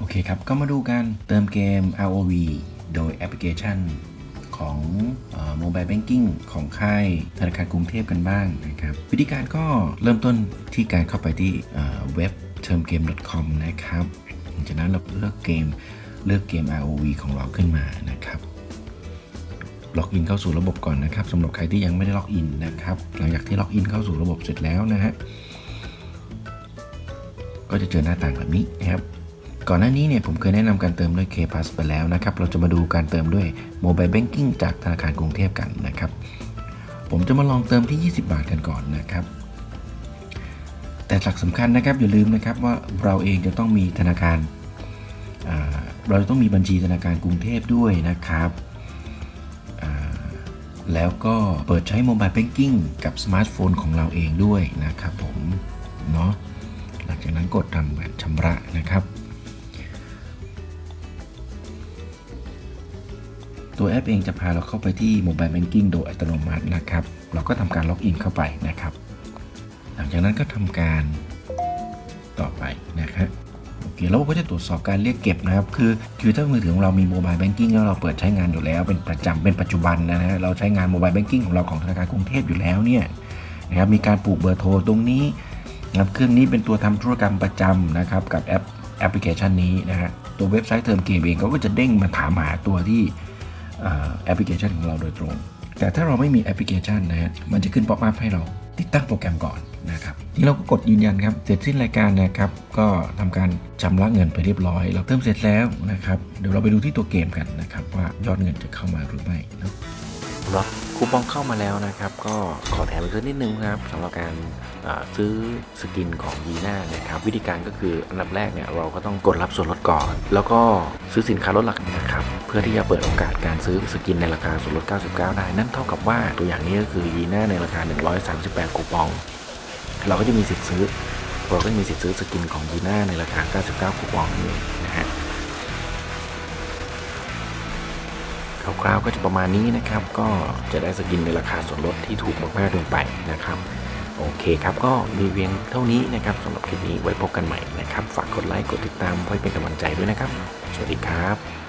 โอเคครับ ก็มาดูการเติมเกม ROV โดยแอปพลิเคชันของโมบายแบงกิ้งของค่ายธนาคารกรุงเทพกันบ้างนะครับ วิธีการก็เริ่มต้นที่การเข้าไปที่เว็บ termgame.com นะครับจากนั้นเราเลือกเกมเลือกเกม ROV ของเราขึ้นมานะครับล็อกอินเข้าสู่ระบบก่อนนะครับสำหรับใครที่ยังไม่ได้ล็อกอินนะครับ หลังจากที่ล็อกอินเข้าสู่ระบบเสร็จแล้วนะฮะก็จะเจอหน้าต่างแบบนี้นะครับ ก่อนหน้านี้เนี่ยผมเคยแนะนำการเติมด้วย K-Pass ไปแล้วนะครับ เราจะมาดูการเติมด้วย Mobile Banking จากธนาคารกรุงเทพกันนะครับ ผมจะมาลองเติมที่ 20 บาทกันก่อนนะครับ แต่หลักสำคัญนะครับอย่าลืมนะครับว่าเราเองจะต้องมีธนาคารเราจะต้องมีบัญชีธนาคารกรุงเทพด้วยนะครับแล้วก็เปิดใช้ Mobile Banking กับสมาร์ทโฟนของเราเองด้วยนะครับผม เนาะหลังจากนั้นกดทำแบบชำระนะครับ ตัวแอปเองจะพาเราเข้าไปที่ Mobile Banking โดยอัตโนมัตินะครับ เราก็ทำการล็อกอินเข้าไปนะครับ หลังจากนั้นก็ทำการต่อไปนะครับโอเคแล้วเราก็จะตรวจสอบการเรียกเก็บนะครับ คือคือถ้ามือถือของเรามี Mobile Banking แล้วเราเปิดใช้งานอยู่แล้วเป็นประจำเป็นปัจจุบันนะฮะเราใช้งาน Mobile Banking ของเราของธนาคารกรุงเทพอยู่แล้วเนี่ยนะครับมีการปลูกเบอร์โทรตรงนี้นะครับเครื่องนี้เป็นตัวทำธุรกรรมประจำนะครับกับแอปแอปพลิเคชันนี้นะฮะตัวเว็บไซต์เติมเกมเองเขาก็จะเด้งมาถามหาตัวที่ แอปพลิเคชันของเราโดยตรง แต่ถ้าเราไม่มีแอปพลิเคชันนะฮะมันจะขึ้นป๊อปอัพให้เราติดตั้งโปรแกรมก่อนนะครับนี่เราก็กดยืนยันครับเสร็จสิ้นรายการนะครับ ก็ทำการชำระเงินไปเรียบร้อย เราเติมเสร็จแล้วนะครับ เดี๋ยวเราไปดูที่ตัวเกมกันนะครับ ว่ายอดเงินจะเข้ามาหรือไม่เนาะรับคูปองเข้ามาแล้วนะครับ ก็ขอแถมอีกนิดนึงครับสำหรับการซื้อสกินของยีน่านะครับ วิธีการก็คืออันดับแรกเนี่ยเราก็ต้องกดรับส่วนลดก่อน แล้วก็ซื้อสินค้าลดราคานะครับ พื่อที่จะเปิดโอกาสการซื้อสกินในราคาส่วนลด 99 ได้ นั่นเท่ากับว่าตัวอย่างนี้ก็คือยีน่าในราคา 138 คูปอง เราก็จะมีสิทธิ์ซื้อ เราก็จะมีสิทธิ์ซื้อสกินของยีน่าในราคา 99 คูปองนั่นเองนะฮะคร่าวๆก็จะประมาณนี้นะครับ ก็จะได้สกินในราคาส่วนลดที่ถูกมากๆลงไปนะครับโอเคครับ ก็มีเพียงเท่านี้นะครับสำหรับคลิปนี้ไว้พบกันใหม่นะครับ ฝากกดไลค์กดติดตามเพื่อเป็นกำลังใจด้วยนะครับ สวัสดีครับ